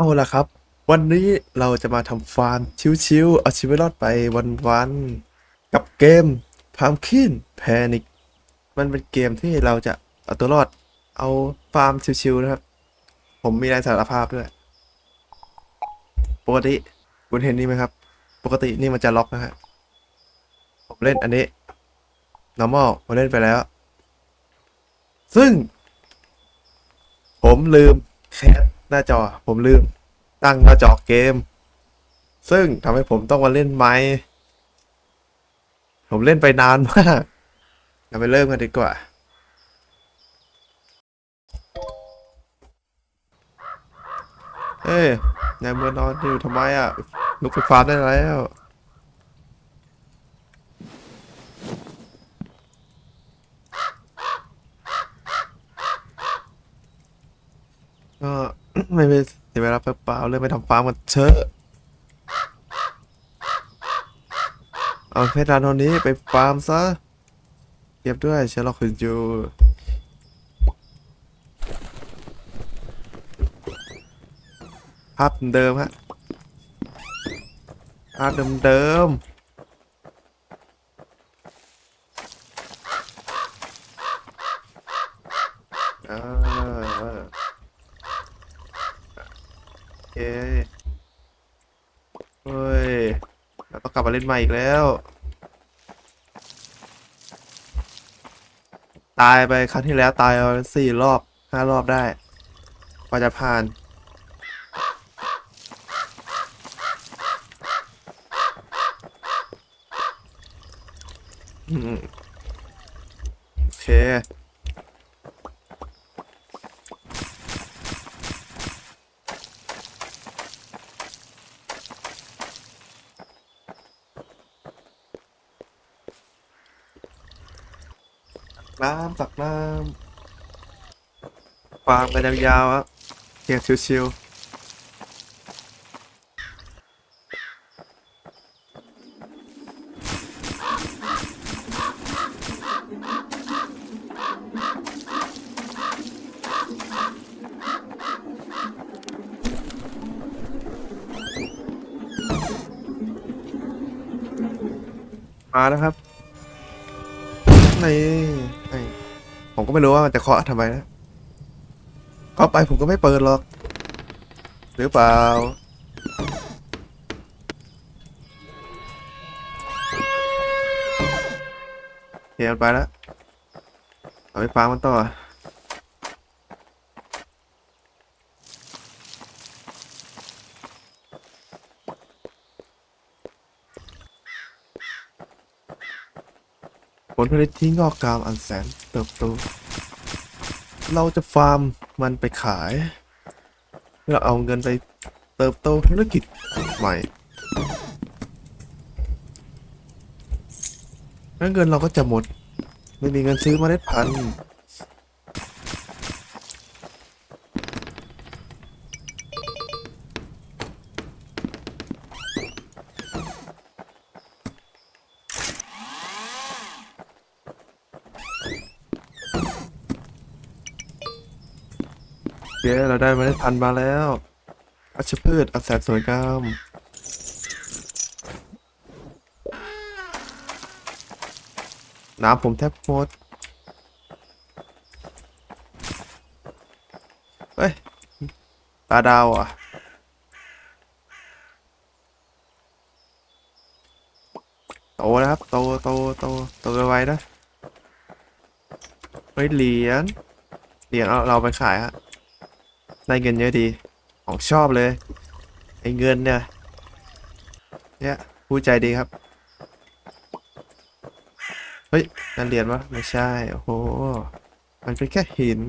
เอาละครับ วันนี้เราจะมาทำฟาร์มชิวๆเอาชีวิตรอดไปวันๆกับเกม Pumpkin Panic มันเป็นเกมที่เราจะเอาตัวรอดเอาฟาร์มชิวๆนะครับ ผมมีแรงสารภาพด้วย ปกติคุณเห็นนี่ไหมครับ ปกตินี่มันจะล็อกนะฮะผมเล่นอันนี้ normal ผมเล่นไปแล้ว ซึ่ง ผมลืมแคส หน้าจอผมลืม ตั้งหน้าจอเกม ซึ่งทำให้ผมต้องมาเล่นไม้ผมเล่นไปนานมากเราไปเริ่มกันดีกว่าเฮ้ยนายเมื่อนอนอยู่ทำไมอะลุกไปฟาร์มได้แล้วก็ ไม่ไปเสียเวลาเปล่าๆเลยไปทำฟาร์มกันเถอะเอาเพชรดานคนนี้ไปฟาร์มซะเก็บด้วยเชลล็อกคุณจูภาพเดิมฮะภาพเดิมๆอ่าโอ เคเฮ้ยเราต้องกลับมาเล่นใหม่อีกแล้ว ตายไปครั้งที่แล้วตายเอาสี่รอบห้ารอบได้กว่าจะผ่านโอเค น้ำตักน้ำฟาร์มกันยาวๆครับเพียงชิวๆมานะครับ นี่นี่ผม ก็ไม่รู้ว่ามันจะเคาะทำไมนะเคาะไปผมก็ไม่เปิดหรอก หรือเปล่าเฮียมันไปแล้วเอาไปฟาร์มมันต่อผลผลิตที่งอกงามอันแสนเติบโต เราจะฟาร์มมันไปขาย เราเอาเงินไปเติบโตธุรกิจใหม่แล้วเงินเราก็จะหมด ไม่มีเงินซื้อเมล็ดพันธุ์ เย้เราได้มล็ดพันมาแล้วอัชพืชอันแสนสวยงามน้ำผมแทบหมดเฮ้ย ตาดาวอะโตนะครับ โต โต โต โตไวๆนะ เฮ้ย เหรียญ เหรียญเอาเราไปขายฮะ ได้เงินเยอะดี ของชอบเลย ไอ้เงินเนี่ย เนี่ยผู้ใจดีครับ เฮ้ยนั่นเหรียญวะไม่ใช่ โอ้โห มันเป็นแค่หิน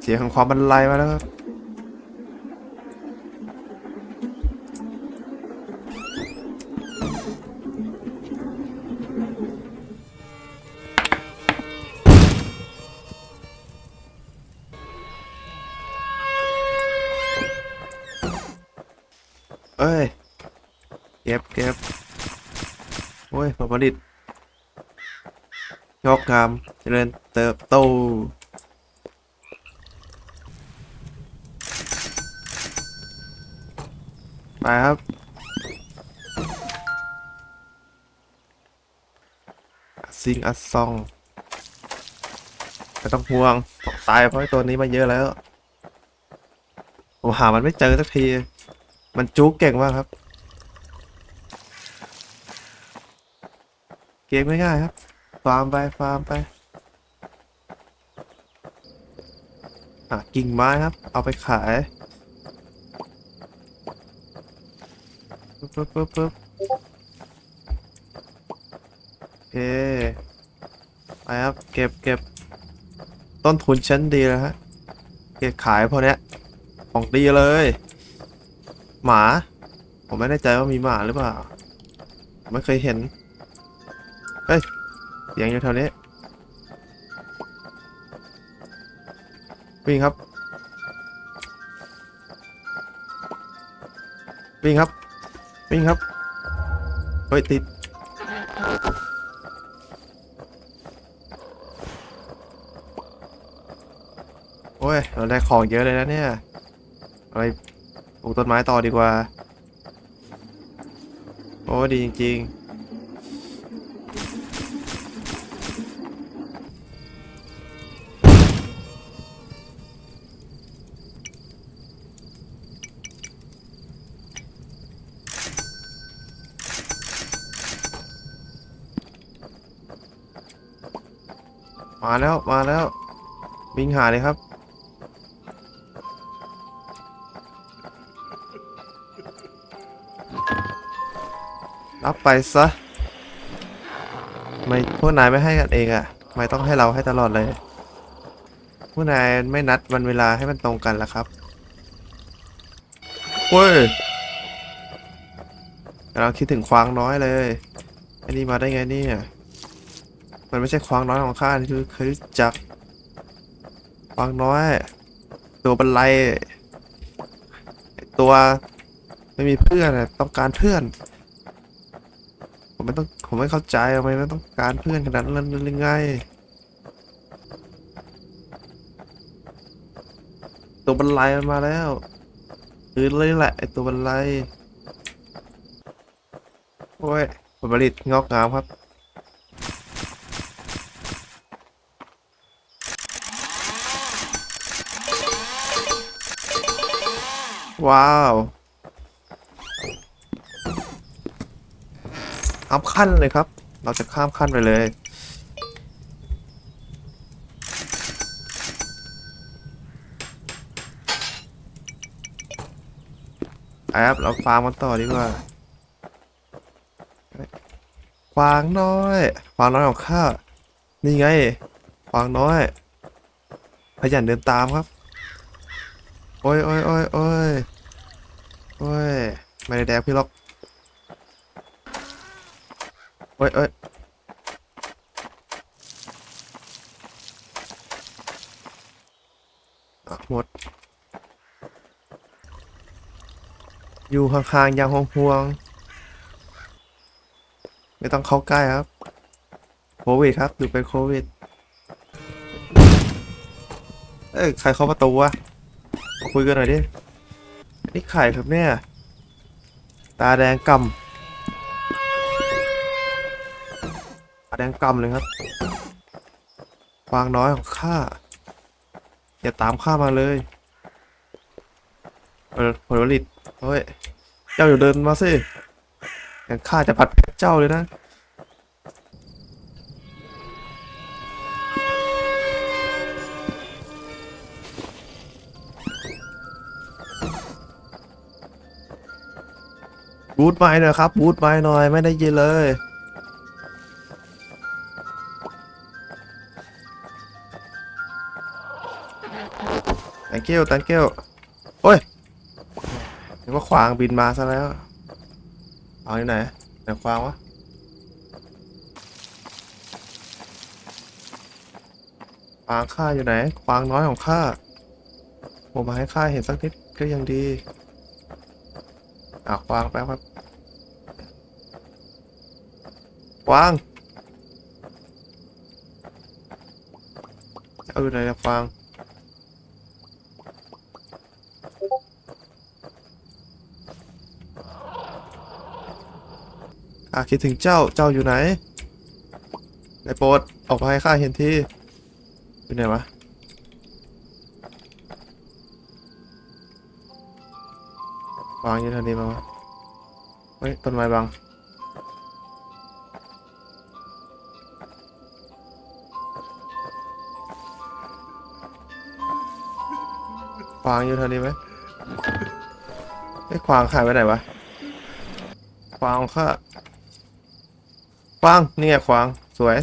เสียงของความบรรลัยมาแล้วครับ งอกงามเจริญเติบโตไปครับซิงอัสซองไม่ต้องห่วงตายเพราะตัวนี้มาเยอะแล้วผมหามันไม่เจอสักที มันจุกเก่งมากครับ เกมง่ายๆครับ ฟาร์มไปฟาร์มไปอะกิ่งไม้ครับ เอาไปขายปึ๊บปึ๊บปึ๊บปึ๊บโอเคไปครับ เก็บเก็บต้นทุนชั้นดีแล้วฮะ เก็บขายพวกเนี้ย ของดีเลย หมา ผมไม่แน่ใจว่ามีหมาหรือเปล่า ไม่เคยเห็น เฮ้ย สียงอยู่แถวนี้ วิ่งครับ วิ่งครับ วิ่งครับ เฮ้ย ติด โอ้ย เราได้ของเยอะเลยนะเนี่ยอาไปปลูกต้นไม้ต่อดีกว่า โอ้ดีจริง ๆ มาแล้วมาแล้ว วิ่งหาเลยครับ รับไปซะทำไม่พวกนายไม่ให้กันเองอะ่ะทำไม่ต้องให้เราให้ตลอดเลยพวกนายไม่นัดวันเวลาให้มันตรงกันละครับเว้ยกำลังคิดถึงควางน้อยเลยไอ้นี่มาได้ไงเนี่ย มันไม่ใช่ควางน้อยของข้าที่เคยรู้จักควางน้อย ตัวบันไลตัวไม่มีเพื่อนต้องการเพื่อน ผมไม่ต้องผมไม่เข้าใจทำไมไม่ต้องการเพื่อนขนาดนั้นเลยไงตัวบันไลมันมาแล้วคือเลยแหละไอตัวบันไลโอ้ยผลผลิตงอกงามครับ ว้าวข้ามขั้นเลยครับ เราจะข้ามขั้นไปเลยไปครับเราฟาร์มมันต่อดีกว่าควางน้อยควางน้อยของข้า นี่ไงควางน้อย ขยันเดินตามครับ อ้ยโอ้ยโอ้ยโอ้ยโอ้ยไม่ได้แดกพี่หรอกโอ้ยโอ้ยหมด อยู่ห่างๆอย่างห่วงๆไม่ต้องเข้าใกล้ครับ โควิดครับ ดูเป็นโควิด เอ้ย ใครเข้าประตูวะ คุยกันหน่อยดิ นี่ไข่ครับเนี่ย ตาแดงกำตาแดงกำเลยครับฟางน้อยของข้า อย่าตามข้ามาเลยเออผลผลิตเฮ้ย เจ้าอยู่าเดินมาสิอย่างข้าจะผัดเจ้าเลยนะ บูทไม้หน่อยครับบูทไม้หน่อยไม่ได้ยินเลย thank you thank you โอ้ยนึกว่าขวางบินมาซะแล้วเอาที่ไหนไหนขวางวะขวางข้าอยู่ไหนขวางน้อยของข้าผมมาให้ข้าเห็นสักนิดก็ยังดีอะขวางแป๊บครับข วางเอาอยู่ไหนนะฟังอาคิดถึงเจ้า เจ้าอยู่ไหนในโปรดออกมาให้ข้าเห็นทีอยู่ไหนวะ วางอยู่แถวนี้มาวะเฮ้ยต้นไม้บัง วางอยู่แถวนี้ไหมไอ้ยขวางหายไปไหนวะขวางค่ะขวางนี่ไงขวางสวย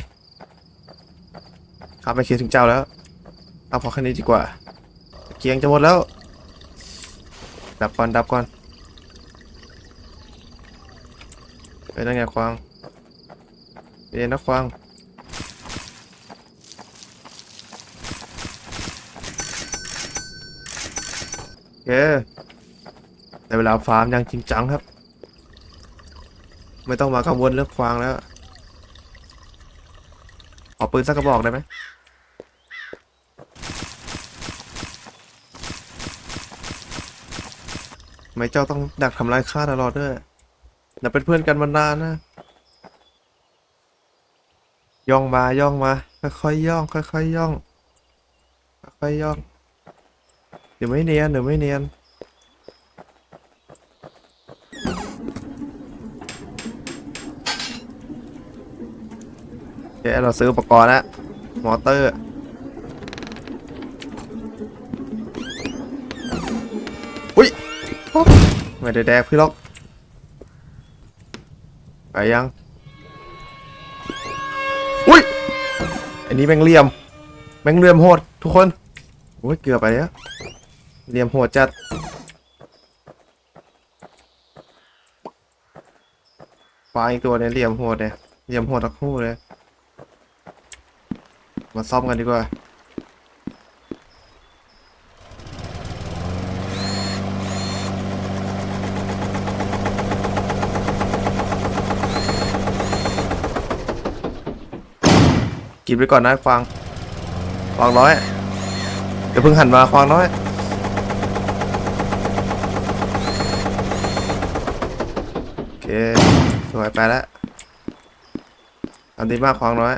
ข้าไปคิดถึงเจ้าแล้ว เอาพอแค่นี้ดีกว่า เกียงจะหมดแล้ว ดับก่อนดับก่อนไปนั่นไงขวางเอ็นนะขวาง เคในเวลาฟาร์มอย่างจริงจังครับ ไม่ต้องมากังวลเรื่องควางแล้วขอปืนสักกระบอกได้ไหมไม่เจ้าต้องดักทำลายข้าตลอดด้วยเราเป็นเพื่อนกันมานานนะ ย่องมาย่องมา ค่อยๆย่อง ค่อยๆย่อง ค่อยๆย่อง เดี๋ยวไม่เนียนเดี๋ยวไม่เนียนโอเคเราซื้ออุปกรณ์ล้วมอเตอร์อุ้ยไม่ได้แดกพี่ล็อกไปยังอุ้ยอันนี้แมงเลี่ยมแมงเลี่ยมโหดทุกคนโอ้ยเกือบไปแล้ว เหลี่ยมโหดจัด ปลาอีกตัวเนี่ยเหลี่ยมโหดเนี่ย เหลี่ยมหดทั้งคู่เลย มาซ่อมกันดีกว่า กินไปก่อนนะควางควางน้อย เดี๋ยวเพิ่งหันมาควางน้อย โอเค ส วยไปแล้วทำดีมากควางน้อย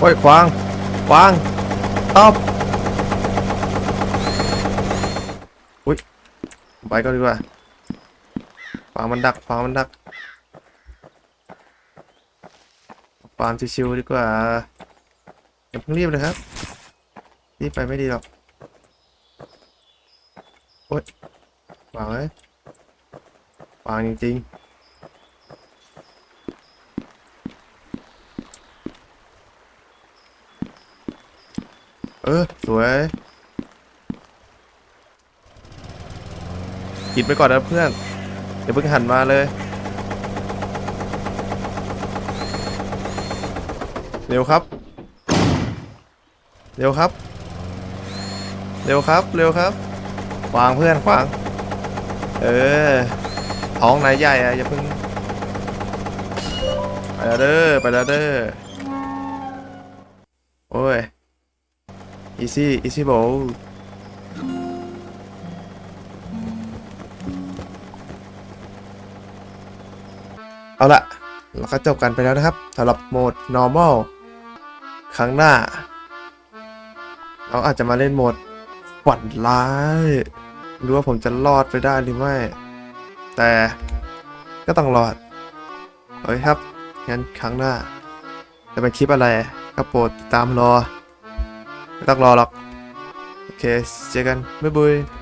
โอ้ยควางควางตอบอุ้ย ไปก็ดีกว่าฟางมันดักฟางมันดักามชิวๆดีกว่าอย่าเพิ่งรีบเลยครับรีบไปไม่ดีหรอกโอ้ยวางเลยวางจริงๆเออ สวยกินไปก่อนนะเพื่อน เดี๋ยวเพิ่งหันมาเลย เร็วครับ เร็วครับ เร็วครับ เร็วครับขวางเพื่อนขวาง เออ ท้องนายใหญ่อะอย่าเพิ่ง ไปแล้วเด้อ ไปแล้วเด้อ โอ้ย easy easy ball เอาละเราก็จบกันไปแล้วนะครับสำหรับโหมด normal ครั้งหน้า เราอาจจะมาเล่นโหมดฝันร้ายไม่รู้ว่าผมจะรอดไปได้หรือไม่ แต่ก็ต้องรอดโอเคครับ งั้นครั้งหน้า จะเป็นคลิปอะไรก็โปรดติดตามรอ ไม่ต้องรอหรอก โอเค เจอกัน บ๊ายบาย